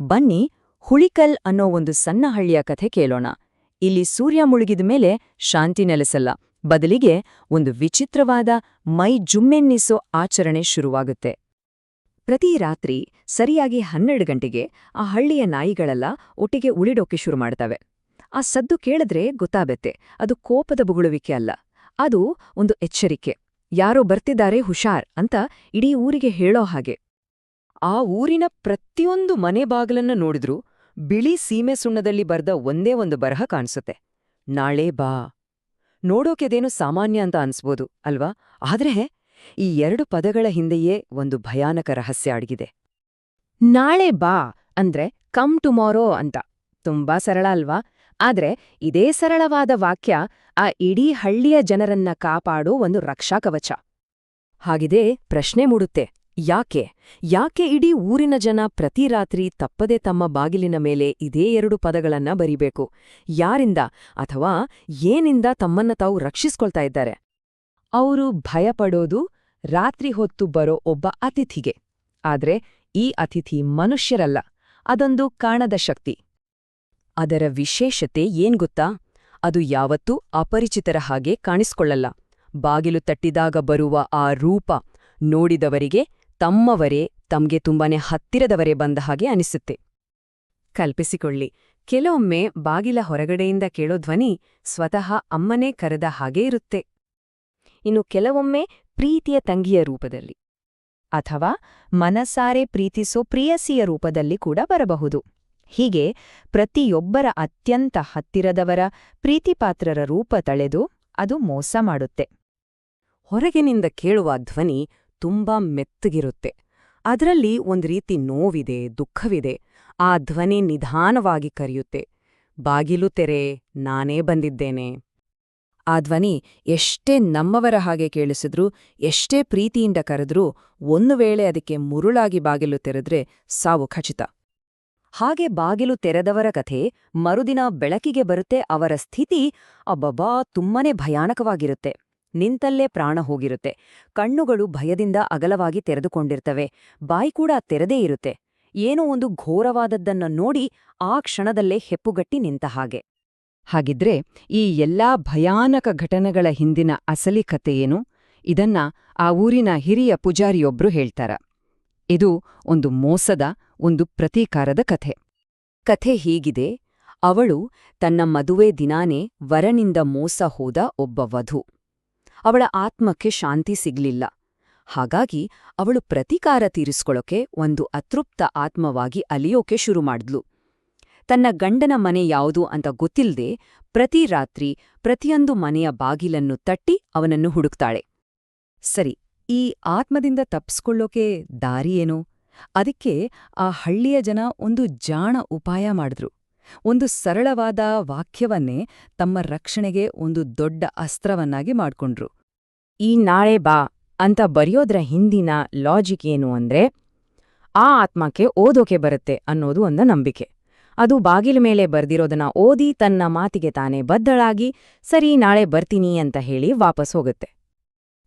ಬನ್ನಿ ಹುಳಿಕಲ್ ಅನ್ನೋ ಒಂದು ಸಣ್ಣ ಹಳ್ಳಿಯ ಕಥೆ ಕೇಳೋಣ. ಇಲ್ಲಿ ಸೂರ್ಯ ಮುಳುಗಿದ ಮೇಲೆ ಶಾಂತಿ ನೆಲೆಸಲ್ಲ. ಬದಲಿಗೆ ಒಂದು ವಿಚಿತ್ರವಾದ ಮೈ ಜುಮ್ಮೆನ್ನಿಸೋ ಆಚರಣೆ ಶುರುವಾಗುತ್ತೆ. ಪ್ರತಿ ರಾತ್ರಿ ಸರಿಯಾಗಿ ಹನ್ನೆರಡು ಗಂಟೆಗೆ ಆ ಹಳ್ಳಿಯ ನಾಯಿಗಳೆಲ್ಲ ಒಟ್ಟಿಗೆ ಉಳಿಡೋಕೆ ಶುರು ಮಾಡ್ತವೆ. ಆ ಸದ್ದು ಕೇಳಿದ್ರೆ ಗೊತ್ತಾಗತ್ತೆ, ಅದು ಕೋಪದ ಬುಗುಳುವಿಕೆ ಅಲ್ಲ. ಅದು ಒಂದು ಎಚ್ಚರಿಕೆ. ಯಾರೋ ಬರ್ತಿದ್ದಾರೆ ಹುಷಾರ್ ಅಂತ ಇಡೀ ಊರಿಗೆ ಹೇಳೋ ಹಾಗೆ. ಆ ಊರಿನ ಪ್ರತಿಯೊಂದು ಮನೆ ಬಾಗಿಲನ್ನ ನೋಡಿದ್ರೂ ಬಿಳಿ ಸೀಮೆ ಸುಣ್ಣದಲ್ಲಿ ಬರ್ದ ಒಂದೇ ಒಂದು ಬರಹ ಕಾಣಿಸುತ್ತೆ. ನಾಳೆ ಬಾ. ನೋಡೋಕೆದೇನು ಸಾಮಾನ್ಯ ಅಂತ ಅನ್ಸ್ಬೋದು, ಅಲ್ವಾ? ಆದ್ರೆ ಈ ಎರಡು ಪದಗಳ ಹಿಂದೆಯೇ ಒಂದು ಭಯಾನಕ ರಹಸ್ಯ ಅಡಗಿದೆ. ನಾಳೆ ಬಾ ಅಂದ್ರೆ ಕಮ್ ಟುಮಾರೋ ಅಂತ. ತುಂಬಾ ಸರಳ, ಅಲ್ವಾ? ಆದ್ರೆ ಇದೇ ಸರಳವಾದ ವಾಕ್ಯ ಆ ಇಡೀ ಹಳ್ಳಿಯ ಜನರನ್ನ ಕಾಪಾಡೋ ಒಂದು ರಕ್ಷಾಕವಚ. ಹಾಗಿದೆ ಪ್ರಶ್ನೆ ಮೂಡುತ್ತೆ. ಯಾಕೆ? ಯಾಕೆ ಇಡೀ ಊರಿನ ಜನ ಪ್ರತಿ ರಾತ್ರಿ ತಪ್ಪದೆ ತಮ್ಮ ಬಾಗಿಲಿನ ಮೇಲೆ ಇದೇ ಎರಡು ಪದಗಳನ್ನ ಬರಿಬೇಕು? ಯಾರಿಂದ ಅಥವಾ ಏನಿಂದ ತಮ್ಮನ್ನ ತಾವು ರಕ್ಷಿಸ್ಕೊಳ್ತಾ ಇದ್ದಾರೆ? ಅವರು ಭಯಪಡೋದು ರಾತ್ರಿ ಹೊತ್ತು ಬರೋ ಒಬ್ಬ ಅತಿಥಿಗೆ. ಆದ್ರೆ ಈ ಅತಿಥಿ ಮನುಷ್ಯರಲ್ಲ, ಅದೊಂದು ಕಾಣದ ಶಕ್ತಿ. ಅದರ ವಿಶೇಷತೆ ಏನ್ ಗೊತ್ತಾ? ಅದು ಯಾವತ್ತೂ ಅಪರಿಚಿತರ ಹಾಗೆ ಕಾಣಿಸ್ಕೊಳ್ಳಲ್ಲ. ಬಾಗಿಲು ತಟ್ಟಿದಾಗ ಬರುವ ಆ ರೂಪ ನೋಡಿದವರಿಗೆ ತಮ್ಮವರೇ ತಮ್ಗೆ ತುಂಬಾನೇ ಹತ್ತಿರದವರೇ ಬಂದ ಹಾಗೆ ಅನಿಸುತ್ತೆ. ಕಲ್ಪಿಸಿಕೊಳ್ಳಿ, ಕೆಲವೊಮ್ಮೆ ಬಾಗಿಲ ಹೊರಗಡೆಯಿಂದ ಕೇಳೋ ಧ್ವನಿ ಸ್ವತಃ ಅಮ್ಮನೇ ಕರೆದ ಹಾಗೆ ಇರುತ್ತೆ. ಇನ್ನು ಕೆಲವೊಮ್ಮೆ ಪ್ರೀತಿಯ ತಂಗಿಯ ರೂಪದಲ್ಲಿ ಅಥವಾ ಮನಸಾರೆ ಪ್ರೀತಿಸೋ ಪ್ರಿಯಸಿಯ ರೂಪದಲ್ಲಿ ಕೂಡ ಬರಬಹುದು. ಹೀಗೆ ಪ್ರತಿಯೊಬ್ಬರ ಅತ್ಯಂತ ಹತ್ತಿರದವರ ಪ್ರೀತಿಪಾತ್ರರ ರೂಪ ತಳೆದು ಅದು ಮೋಸ ಮಾಡುತ್ತೆ. ಹೊರಗಿನಿಂದ ಕೇಳುವ ಧ್ವನಿ ತುಂಬಾ ಮೆತ್ತಗಿರುತ್ತೆ. ಅದರಲ್ಲಿ ಒಂದು ರೀತಿ ನೋವಿದೆ, ದುಃಖವಿದೆ. ಆ ಧ್ವನಿ ನಿಧಾನವಾಗಿ ಕರೆಯುತ್ತೆ. ಬಾಗಿಲು ತೆರೆ, ನಾನೇ ಬಂದಿದ್ದೇನೆ. ಆ ಧ್ವನಿ ಎಷ್ಟೇ ನಮ್ಮವರ ಹಾಗೆ ಕೇಳಿಸಿದ್ರೂ, ಎಷ್ಟೇ ಪ್ರೀತಿಯಿಂದ ಕರೆದ್ರೂ, ಒಂದು ವೇಳೆ ಅದಕ್ಕೆ ಮುರುಳಾಗಿ ಬಾಗಿಲು ತೆರೆದ್ರೆ ಸಾವು ಖಚಿತ. ಹಾಗೆ ಬಾಗಿಲು ತೆರೆದವರ ಕಥೆ ಮರುದಿನ ಬೆಳಕಿಗೆ ಬರುತ್ತೆ, ಅವರ ಸ್ಥಿತಿ ಅಬ್ಬಬ್ಬಾ ತುಂಬನೇ ಭಯಾನಕವಾಗಿರುತ್ತೆ. ನಿಂತಲ್ಲೇ ಪ್ರಾಣ ಹೋಗಿರುತ್ತೆ. ಕಣ್ಣುಗಳು ಭಯದಿಂದ ಅಗಲವಾಗಿ ತೆರೆದುಕೊಂಡಿರ್ತವೆ. ಬಾಯಿ ಕೂಡ ತೆರೆದೇ ಇರುತ್ತೆ. ಏನೋ ಒಂದು ಘೋರವಾದದ್ದನ್ನ ನೋಡಿ ಆ ಕ್ಷಣದಲ್ಲೇ ಹೆಪ್ಪುಗಟ್ಟಿ ನಿಂತ ಹಾಗೆ. ಹಾಗಿದ್ರೆ ಈ ಎಲ್ಲಾ ಭಯಾನಕ ಘಟನೆಗಳ ಹಿಂದಿನ ಅಸಲಿ ಕಥೆಯೇನು ಇದನ್ನ ಆ ಊರಿನ ಹಿರಿಯ ಪೂಜಾರಿಯೊಬ್ರು ಹೇಳ್ತಾರ. ಇದು ಒಂದು ಮೋಸದ, ಒಂದು ಪ್ರತೀಕಾರದ ಕಥೆ. ಕಥೆ ಹೀಗಿದೆ. ಅವಳು ತನ್ನ ಮದುವೆ ದಿನಾನೇ ವರನಿಂದ ಮೋಸ ಹೋದ ಒಬ್ಬ ವಧು. ಅವಳ ಆತ್ಮಕ್ಕೆ ಶಾಂತಿ ಸಿಗ್ಲಿಲ್ಲ. ಹಾಗಾಗಿ ಅವಳು ಪ್ರತಿಕಾರ ತೀರಿಸ್ಕೊಳ್ಳೋಕೆ ಒಂದು ಅತೃಪ್ತ ಆತ್ಮವಾಗಿ ಅಲಿಯೋಕೆ ಶುರು ಮಾಡಿದ್ಲು. ತನ್ನ ಗಂಡನ ಮನೆ ಯಾವುದು ಅಂತ ಗೊತ್ತಿಲ್ಲದೆ ಪ್ರತಿ ರಾತ್ರಿ ಪ್ರತಿಯೊಂದು ಮನೆಯ ಬಾಗಿಲನ್ನು ತಟ್ಟಿ ಅವನನ್ನು ಹುಡುಕ್ತಾಳೆ. ಸರಿ, ಈ ಆತ್ಮದಿಂದ ತಪ್ಪಿಸ್ಕೊಳ್ಳೋಕೆ ದಾರಿಯೇನು ಅದಕ್ಕೆ ಆ ಹಳ್ಳಿಯ ಜನ ಒಂದು ಜಾಣ ಉಪಾಯ ಮಾಡಿದ್ರು. ಒಂದು ಸರಳವಾದ ವಾಕ್ಯವನ್ನೇ ತಮ್ಮ ರಕ್ಷಣೆಗೆ ಒಂದು ದೊಡ್ಡ ಅಸ್ತ್ರವನ್ನಾಗಿ ಮಾಡ್ಕೊಂಡ್ರು. ಈ ನಾಳೆ ಬಾ ಅಂತ ಬರೆಯೋದ್ರ ಹಿಂದಿನ ಲಾಜಿಕ್ ಏನು ಅಂದ್ರೆ, ಆ ಆತ್ಮಕ್ಕೆ ಓದೋಕೆ ಬರುತ್ತೆ ಅನ್ನೋದು ಒಂದು ನಂಬಿಕೆ. ಅದು ಬಾಗಿಲ ಮೇಲೆ ಬರ್ದಿರೋದನ್ನ ಓದಿ ತನ್ನ ಮಾತಿಗೆ ತಾನೇ ಬದ್ದಳಾಗಿ ಸರಿ, ನಾಳೆ ಬರ್ತೀನಿ ಅಂತ ಹೇಳಿ ವಾಪಸ್ ಹೋಗುತ್ತೆ.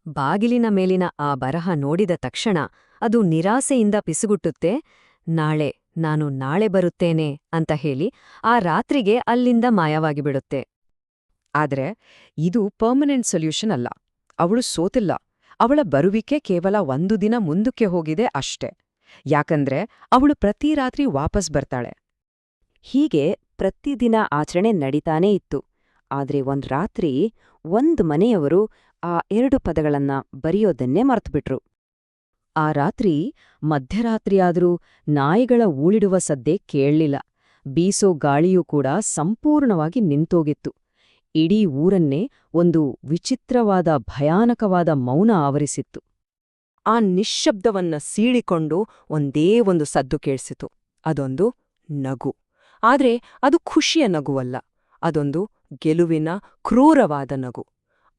ಬಾಗಿಲಿನ ಮೇಲಿನ ಆ ಬರಹ ನೋಡಿದ ತಕ್ಷಣ ಅದು ನಿರಾಸೆಯಿಂದ ಪಿಸುಗುಟ್ಟುತ್ತೆ, ನಾಳೆ ನಾನು ನಾಳೆ ಬರುತ್ತೇನೆ ಅಂತ ಹೇಳಿ ಆ ರಾತ್ರಿಗೆ ಅಲ್ಲಿಂದ ಮಾಯವಾಗಿಬಿಡುತ್ತೆ. ಆದ್ರೆ ಇದು ಪರ್ಮನೆಂಟ್ ಸೊಲ್ಯೂಷನ್ ಅಲ್ಲ. ಅವಳು ಸೋತಿಲ್ಲ. ಅವಳ ಬರುವಿಕೆ ಕೇವಲ ಒಂದು ದಿನ ಮುಂದಕ್ಕೆ ಹೋಗಿದೆ ಅಷ್ಟೆ. ಯಾಕಂದ್ರೆ ಅವಳು ಪ್ರತಿ ರಾತ್ರಿ ವಾಪಸ್ ಬರ್ತಾಳೆ. ಹೀಗೆ ಪ್ರತಿದಿನ ಆಚರಣೆ ನಡೀತಾನೇ ಇತ್ತು. ಆದ್ರೆ ಒಂದ್ ರಾತ್ರಿ ಒಂದ್ ಮನೆಯವರು ಆ ಎರಡು ಪದಗಳನ್ನ ಬರೆಯೋದನ್ನೇ ಮರ್ತುಬಿಟ್ರು. ಆ ರಾತ್ರಿ ಮಧ್ಯರಾತ್ರಿಯಾದರೂ ನಾಯಿಗಳ ಊಳಿಡುವ ಸದ್ದೆ ಕೇಳಲಿಲ್ಲ. ಬೀಸೋ ಗಾಳಿಯೂ ಕೂಡ ಸಂಪೂರ್ಣವಾಗಿ ನಿಂತೋಗಿತ್ತು. ಇಡೀ ಊರನ್ನೇ ಒಂದು ವಿಚಿತ್ರವಾದ ಭಯಾನಕವಾದ ಮೌನ ಆವರಿಸಿತ್ತು. ಆ ನಿಶ್ಶಬ್ದವನ್ನ ಸೀಳಿಕೊಂಡು ಒಂದೇ ಒಂದು ಸದ್ದು ಕೇಳಿಸಿತು. ಅದೊಂದು ನಗು. ಆದರೆ ಅದು ಖುಷಿಯ ನಗುವಲ್ಲ. ಅದೊಂದು ಗೆಲುವಿನ ಕ್ರೂರವಾದ ನಗು.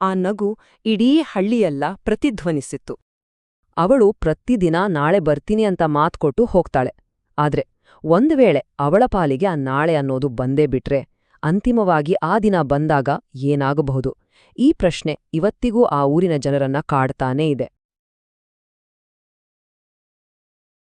ಆ ನಗು ಇಡೀ ಹಳ್ಳಿಯೆಲ್ಲ ಪ್ರತಿಧ್ವನಿಸಿತ್ತು. ಅವಳು ಪ್ರತಿದಿನ ನಾಳೆ ಬರ್ತೀನಿ ಅಂತ ಮಾತ್ಕೊಟ್ಟು ಹೋಗ್ತಾಳೆ. ಆದ್ರೆ ಒಂದು ವೇಳೆ ಅವಳ ಪಾಲಿಗೆ ಆ ನಾಳೆ ಅನ್ನೋದು ಬಂದೇ ಬಿಟ್ರೆ ಅಂತಿಮವಾಗಿ ಆ ದಿನ ಬಂದಾಗ ಏನಾಗಬಹುದು? ಈ ಪ್ರಶ್ನೆ ಇವತ್ತಿಗೂ ಆ ಊರಿನ ಜನರನ್ನ ಕಾಡ್ತಾನೇ ಇದೆ.